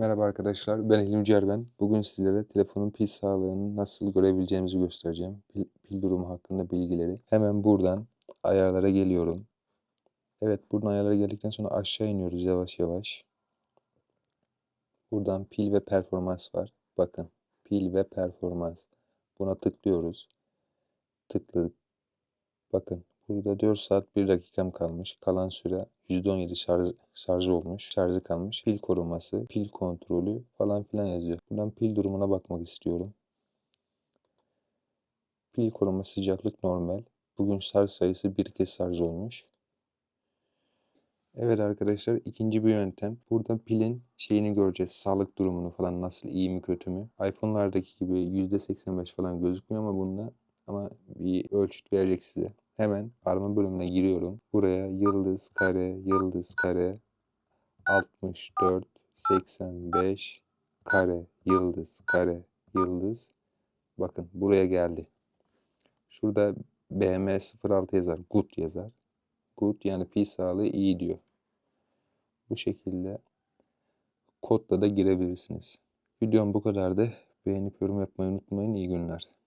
Merhaba arkadaşlar, ben Elim Cerben. Bugün sizlere telefonun pil sağlığını nasıl görebileceğimizi göstereceğim. Pil, pil durumu hakkında bilgileri. Hemen buradan ayarlara geliyorum. Evet, buradan ayarlara geldikten sonra aşağı iniyoruz yavaş yavaş. Buradan pil ve performans var. Bakın, pil ve performans. Buna tıklıyoruz. Tıkladık. Bakın, burada 4 saat 1 dakikam kalmış. Kalan süre %17 şarj, şarj olmuş. Şarjı kalmış. Pil koruması, pil kontrolü falan filan yazıyor. Buradan pil durumuna bakmak istiyorum. Pil koruma sıcaklık normal. Bugün şarj sayısı bir kez şarj olmuş. Evet arkadaşlar ikinci bir yöntem. Burada pilin şeyini göreceğiz. Sağlık durumunu falan nasıl iyi mi kötü mü? iPhone'lardaki gibi %85 falan gözükmüyor ama bunda ama bir ölçüt verecek size. Hemen arama bölümüne giriyorum. Buraya yıldız kare yıldız kare 64 85 kare yıldız kare yıldız bakın buraya geldi. Şurada BM06 yazar. Good yazar. Good yani pi sağlığı iyi diyor. Bu şekilde kodla da girebilirsiniz. Videom bu kadardı. Beğenip yorum yapmayı unutmayın. İyi günler.